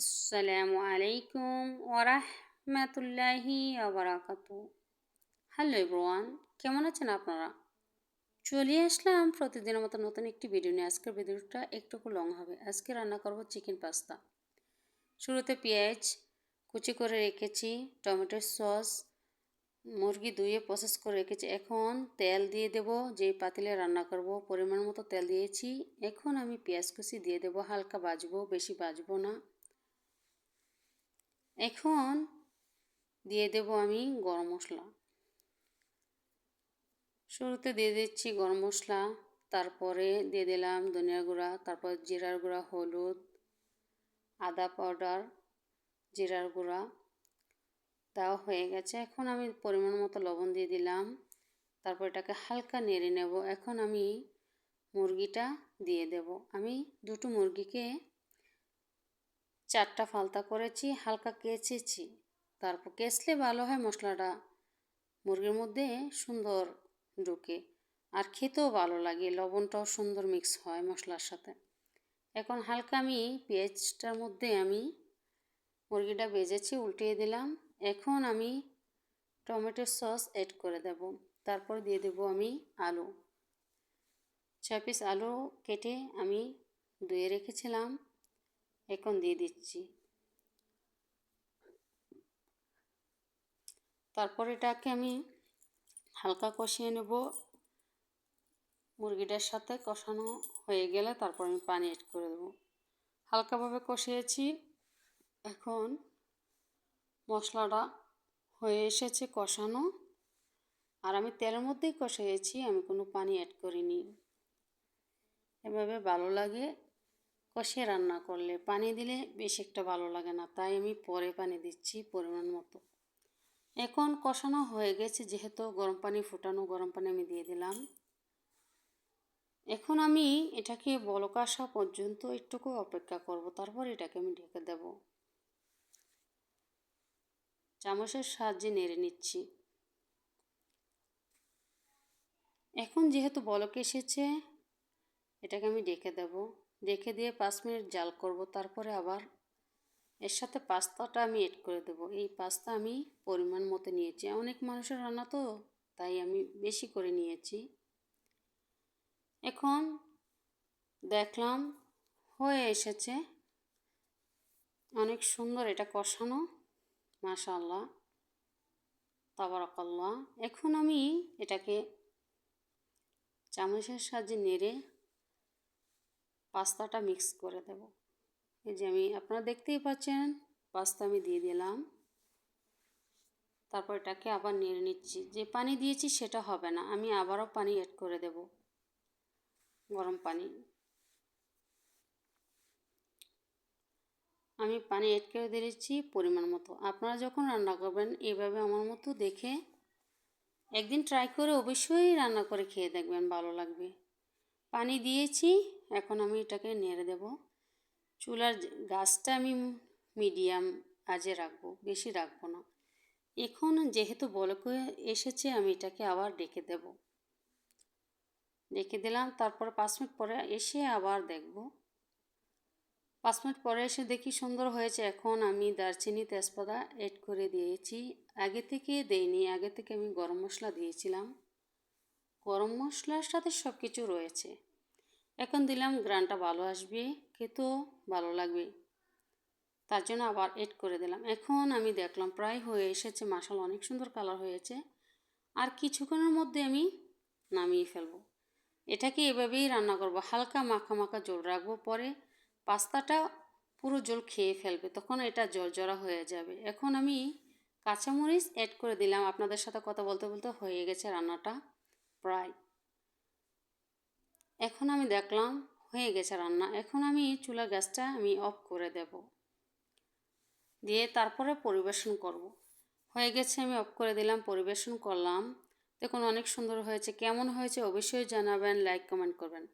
আসসালামু আলাইকুম ওরহমতুল্লাহি আবরাকাত হ্যালো এভরিওয়ান, কেমন আছেন আপনারা? চলে আসলাম প্রতিদিনের মতো নতুন একটি ভিডিও নিয়ে। আজকের ভিডিওটা একটু লং হবে। আজকে রান্না করব চিকেন পাস্তা। শুরুতে পেঁয়াজ কুচি করে রেখেছি, টমেটোর সস, মুরগি ধুয়ে প্রসেস করে রেখেছি। এখন তেল দিয়ে দেব যে পাতিলে রান্না করব পরিমাণ মতো তেল দিয়েছি। এখন আমি পেঁয়াজ কুচি দিয়ে দেব, হালকা বাজবো বেশি বাজবো না। এখন দিয়ে দেব আমি গরম মশলা। শুরুতে দিয়ে দিচ্ছি গরম মশলা, তারপরে দিয়ে দিলাম ধনিয়া গুঁড়া, তারপর জিরার গুঁড়া, হলুদ, আদা পাউডার জিরার গুঁড়া। তাও হয়ে গেছে। এখন আমি পরিমাণ মতো লবণ দিয়ে দিলাম। তারপর এটাকে হালকা নেড়ে নেব। এখন আমি মুরগিটা দিয়ে দেব। আমি দুটো মুরগিকে চারটা ফালতা করেছি, হালকা কেচেছি। তারপর কেচলে ভালো হয় মশলাটা। মুরগির মধ্যে সুন্দর ঢুকে। আর খেতেও ভালো লাগে, লবণটাও সুন্দর মিক্স হয় মশলার সাথে। এখন হালকা আমি পেঁয়াজটার মধ্যে আমি মুরগিটা ভেজেছি, উল্টিয়ে দিলাম। এখন আমি টমেটো সস অ্যাড করে দেব। তারপর দিয়ে দেব আমি আলু। ছয় পিস আলু কেটে আমি ধুয়ে রেখেছিলাম। এখন দিয়ে দিচ্ছি। তারপর এটাকে আমি হালকা কষিয়ে নেব। মুরগিটার সাথে কষানো হয়ে গেলে তারপর আমি পানি এড করে দেবো। হালকাভাবে কষিয়েছি। এখন মশলাটা হয়ে এসেছে কষানো। আর আমি তেলের মধ্যেই কষিয়েছি, আমি কোনো পানি অ্যাড করিনি। এভাবে ভালো লাগে। কষিয়ে রান্না করলে পানি দিলে বেশি একটা ভালো লাগে না, তাই আমি পরে পানি দিচ্ছি পরিমাণ মতো। এখন কষানো হয়ে গেছে, যেহেতু গরম পানি, ফুটানো গরম পানি আমি দিয়ে দিলাম। এখন আমি এটাকে বলক আসা পর্যন্ত একটুকু অপেক্ষা করব, তারপর এটাকে আমি ঢেকে দেব। চামচের সাহায্যে নেড়ে নিচ্ছি। এখন যেহেতু বলক এসেছে, এটাকে আমি ডেকে দেব। রেখে দিয়ে পাঁচ মিনিট জাল করব, তারপরে আবার এর সাথে পাস্তাটা আমি এড করে দেবো। এই পাস্তা আমি পরিমাণ মতো নিয়েছি। অনেক মানুষের রান্না তো তাই আমি বেশি করে নিয়েছি। এখন দেখলাম হয়ে এসেছে। অনেক সুন্দর এটা কষানো। মাশাল্লাহ তাবারাকাল্লাহ। এখন আমি এটাকে চামচের সাহায্যে নেড়ে পাস্তাটা মিক্স করে দেব। এই যে আমি, আপনারা দেখতেই পাচ্ছেন, পাস্তা আমি দিয়ে দিলাম। তারপর এটাকে আবার নেড়ে নিচ্ছি। যে পানি দিয়েছি সেটা হবে না, আমি আবারও পানি অ্যাড করে দেব। গরম পানি। আমি পানি অ্যাড করে দিয়েছি পরিমাণ মতো। আপনারা যখন রান্না করবেন এভাবে আমার মতো দেখে একদিন ট্রাই করে অবশ্যই রান্না করে খেয়ে দেখবেন, ভালো লাগবে। পানি দিয়েছি এখন আমি এটাকে নেড়ে দেব। চুলার গাছটা আমি মিডিয়াম আজে রাখব, বেশি রাখব না। এখন যেহেতু বলক এসেছে, আমি এটাকে আবার ডেকে দেব। ডেকে দিলাম, তারপর পাঁচ মিনিট পরে এসে আবার দেখব। পাঁচ মিনিট পরে এসে দেখি সুন্দর হয়েছে। এখন আমি দারচিনি তেজপাতা এড করে দিয়েছি। আগে থেকে দেইনি, আগে থেকে আমি গরম মশলা দিয়েছিলাম। গরম মশলার সাথে সব কিছু রয়েছে। এখন দিলাম গ্রানটা ভালো আসবে, খেতেও ভালো লাগবে। তার জন্য আবার এড করে দিলাম। এখন আমি দেখলাম প্রায় হয়ে এসেছে মাসাল অনেক সুন্দর কালার হয়েছে। আর কিছুক্ষণের মধ্যে আমি নামিয়ে ফেলব। এটাকে এভাবেই রান্না করব, হালকা মাখা মাখা জল রাখব, পরে পাস্তাটা পুরো জল খেয়ে ফেলবে, তখন এটা জর্জরা হয়ে যাবে। এখন আমি কাঁচামরিচ অ্যাড করে দিলাম। আপনাদের সাথে কথা বলতে বলতে হয়ে গেছে রান্নাটা প্রায়। এখন আমি দেখলাম হয়ে গেছে রান্না। এখন আমি চুলা গ্যাসটা আমি অফ করে দেব। দিয়ে তারপরে পরিবেশন করব। হয়ে গেছে, আমি অফ করে দিলাম, পরিবেশন করলাম। দেখুন অনেক সুন্দর হয়েছে। কেমন হয়েছে অবশ্যই জানাবেন লাইক কমেন্ট করবেন।